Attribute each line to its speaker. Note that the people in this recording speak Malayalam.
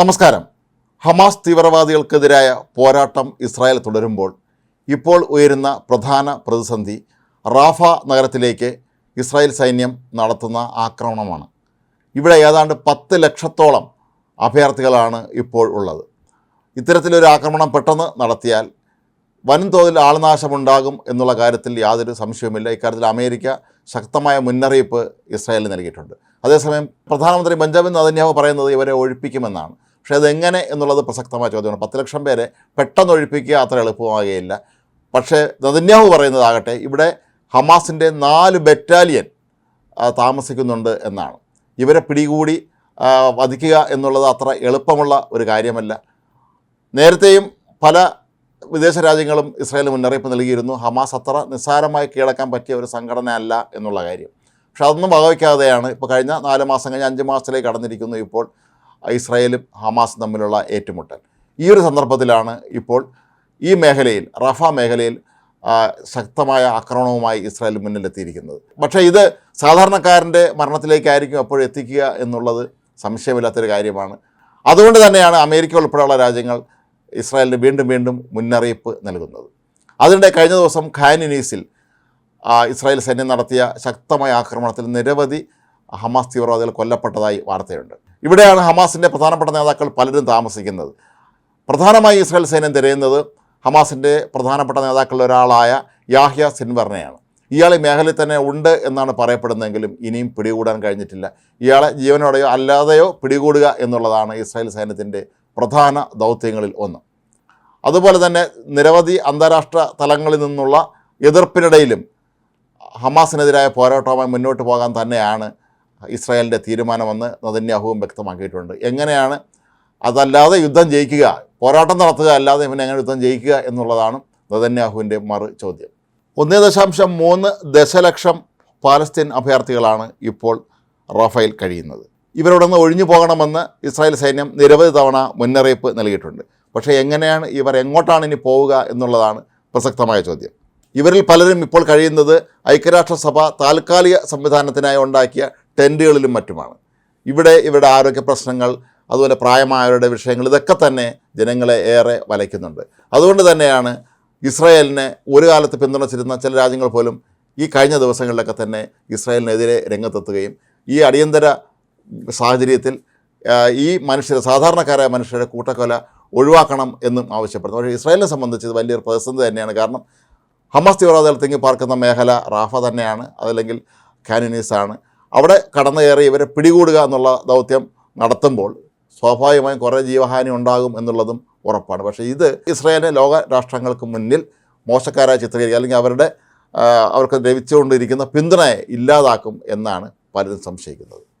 Speaker 1: നമസ്കാരം. ഹമാസ് തീവ്രവാദികൾക്കെതിരായ പോരാട്ടം ഇസ്രായേൽ തുടരുമ്പോൾ ഇപ്പോൾ ഉയരുന്ന പ്രധാന പ്രതിസന്ധി റാഫ നഗരത്തിലേക്ക് ഇസ്രായേൽ സൈന്യം നടത്തുന്ന ആക്രമണമാണ്. ഇവിടെ ഏതാണ്ട് പത്ത് ലക്ഷത്തോളം അഭയാർത്ഥികളാണ് ഇപ്പോൾ ഉള്ളത്. ഇത്തരത്തിലൊരു ആക്രമണം പെട്ടെന്ന് നടത്തിയാൽ വൻതോതിൽ ആൾനാശമുണ്ടാകും എന്നുള്ള കാര്യത്തിൽ യാതൊരു സംശയവുമില്ല. ഇക്കാര്യത്തിൽ അമേരിക്ക ശക്തമായ മുന്നറിയിപ്പ് ഇസ്രായേലിന് നൽകിയിട്ടുണ്ട്. അതേസമയം പ്രധാനമന്ത്രി ബെഞ്ചമിൻ നദന്യാവ് പറയുന്നത് ഇവരെ ഒഴിപ്പിക്കുമെന്നാണ്. പക്ഷേ അതെങ്ങനെ എന്നുള്ളത് പ്രസക്തമായ ചോദ്യമാണ്. പത്ത് ലക്ഷം പേരെ പെട്ടെന്ന് ഒഴിപ്പിക്കുക അത്ര എളുപ്പമാകുകയില്ല. പക്ഷേ നദന്യാഹു പറയുന്നതാകട്ടെ ഇവിടെ ഹമാസിന്റെ നാല് ബറ്റാലിയൻ താമസിക്കുന്നുണ്ട് എന്നാണ്. ഇവരെ പിടികൂടി വധിക്കുക എന്നുള്ളത് അത്ര എളുപ്പമുള്ള ഒരു കാര്യമല്ല. നേരത്തെയും പല വിദേശ രാജ്യങ്ങളും ഇസ്രായേലിന് മുന്നറിയിപ്പ് നൽകിയിരുന്നു. ഹമാസ് അത്ര നിസ്സാരമായി കീഴടക്കാൻ പറ്റിയ ഒരു സംഘടന അല്ല എന്നുള്ള കാര്യം. പക്ഷെ അതൊന്നും വകവയ്ക്കാതെയാണ് ഇപ്പോൾ കഴിഞ്ഞ നാല് മാസം കഴിഞ്ഞ് അഞ്ച് മാസത്തിലേക്ക് കടന്നിരിക്കുന്നു ഇപ്പോൾ ഇസ്രായേലും ഹമാസും തമ്മിലുള്ള ഏറ്റുമുട്ടൽ. ഈ ഒരു സന്ദർഭത്തിലാണ് ഇപ്പോൾ ഈ മേഖലയിൽ റഫ മേഖലയിൽ ശക്തമായ ആക്രമണവുമായി ഇസ്രായേൽ മുന്നിലെത്തിയിരിക്കുന്നത്. പക്ഷേ ഇത് സാധാരണക്കാരന്റെ മരണത്തിലേക്കായിരിക്കും അപ്പോൾ എത്തിക്കുക എന്നുള്ളത് സംശയമില്ലാത്തൊരു കാര്യമാണ്. അതുകൊണ്ട് തന്നെയാണ് അമേരിക്ക ഉൾപ്പെടെയുള്ള രാജ്യങ്ങൾ ഇസ്രായേലിന് വീണ്ടും വീണ്ടും മുന്നറിയിപ്പ് നൽകുന്നത്. അതിനിടെ കഴിഞ്ഞ ദിവസം ഖാനിനീസിൽ ഇസ്രായേൽ സൈന്യം നടത്തിയ ശക്തമായ ആക്രമണത്തിൽ നിരവധി ഹമാസ് തീവ്രവാദികൾ കൊല്ലപ്പെട്ടതായി വാർത്തയുണ്ട്. ഇവിടെയാണ് ഹമാസിന്റെ പ്രധാനപ്പെട്ട നേതാക്കൾ പലരും താമസിക്കുന്നത്. പ്രധാനമായി ഇസ്രായേൽ സൈന്യം തിരയുന്നത് ഹമാസിന്റെ പ്രധാനപ്പെട്ട നേതാക്കളിൽ ഒരാളായ യാഹ്യ സിൻവറിനെയാണ്. ഇയാൾ ഈ മേഖലയിൽ തന്നെ ഉണ്ട് എന്നാണ് പറയപ്പെടുന്നതെങ്കിലും ഇനിയും പിടികൂടാൻ കഴിഞ്ഞിട്ടില്ല. ഇയാളെ ജീവനോടെയോ അല്ലാതെയോ പിടികൂടുക എന്നുള്ളതാണ് ഇസ്രായേൽ സൈന്യത്തിന്റെ പ്രധാന ദൗത്യങ്ങളിൽ ഒന്ന്. അതുപോലെ തന്നെ നിരവധി അന്താരാഷ്ട്ര തലങ്ങളിൽ നിന്നുള്ള എതിർപ്പിനിടയിലും ഹമാസിനെതിരായ പോരാട്ടവുമായി മുന്നോട്ട് പോകാൻ തന്നെയാണ് ഇസ്രായേലിന്റെ തീരുമാനമെന്ന് നദന്യാഹുവും വ്യക്തമാക്കിയിട്ടുണ്ട്. എങ്ങനെയാണ് അതല്ലാതെ യുദ്ധം ജയിക്കുക പോരാട്ടം നടത്തുക അല്ലാതെ ഇവനെ എങ്ങനെ യുദ്ധം ജയിക്കുക എന്നുള്ളതാണ് നദന്യാഹുവിന്റെ മറു ചോദ്യം. ഒന്നേ ദശാംശം മൂന്ന് ദശലക്ഷം പാലസ്തീൻ അഭയാർത്ഥികളാണ് ഇപ്പോൾ റഫേൽ കഴിയുന്നത്. ഇവരോട് നിന്ന് ഒഴിഞ്ഞു പോകണമെന്ന് ഇസ്രായേൽ സൈന്യം നിരവധി തവണ മുന്നറിയിപ്പ് നൽകിയിട്ടുണ്ട്. പക്ഷേ എങ്ങനെയാണ് ഇവർ എങ്ങോട്ടാണ് ഇനി പോവുക എന്നുള്ളതാണ് പ്രസക്തമായ ചോദ്യം. ഇവരിൽ പലരും ഇപ്പോൾ കഴിയുന്നത് ഐക്യരാഷ്ട്രസഭ താൽക്കാലിക സംവിധാനത്തിനായി ഉണ്ടാക്കിയ ടെന്റുകളിലും മറ്റുമാണ്. ഇവിടെ ഇവരുടെ ആരോഗ്യ പ്രശ്നങ്ങൾ അതുപോലെ പ്രായമായവരുടെ വിഷയങ്ങൾ ഇതൊക്കെ തന്നെ ജനങ്ങളെ ഏറെ വലയ്ക്കുന്നുണ്ട്. അതുകൊണ്ട് തന്നെയാണ് ഇസ്രായേലിനെ ഒരു കാലത്ത് പിന്തുണച്ചിരുന്ന ചില രാജ്യങ്ങൾ പോലും ഈ കഴിഞ്ഞ ദിവസങ്ങളിലൊക്കെ തന്നെ ഇസ്രായേലിനെതിരെ രംഗത്തെത്തുകയും ഈ അടിയന്തര സാഹചര്യത്തിൽ ഈ മനുഷ്യരെ സാധാരണക്കാരായ മനുഷ്യരെ കൂട്ടക്കൊല ഒഴിവാക്കണം എന്നും ആവശ്യപ്പെടുന്നു. പക്ഷേ ഇസ്രായേലിനെ സംബന്ധിച്ച് ഇത് വലിയൊരു പ്രതിസന്ധി തന്നെയാണ്. കാരണം ഹമാസ് തീവ്രവാദികൾ തിങ്ങി പാർക്കുന്ന മേഖല റാഫ തന്നെയാണ് അതല്ലെങ്കിൽ ആണ് അവിടെ കടന്നു കയറി ഇവരെ പിടികൂടുക എന്നുള്ള ദൗത്യം നടത്തുമ്പോൾ സ്വാഭാവികമായും കുറേ ജീവഹാനി ഉണ്ടാകും എന്നുള്ളതും ഉറപ്പാണ്. പക്ഷേ ഇത് ഇസ്രായേലിനെ ലോക രാഷ്ട്രങ്ങൾക്ക് മുന്നിൽ മോശക്കാരായി ചിത്രീകരിക്കുക അല്ലെങ്കിൽ അവരുടെ അവർക്ക് ലഭിച്ചുകൊണ്ടിരിക്കുന്ന പിന്തുണയെ ഇല്ലാതാക്കും എന്നാണ് പലരും സംശയിക്കുന്നത്.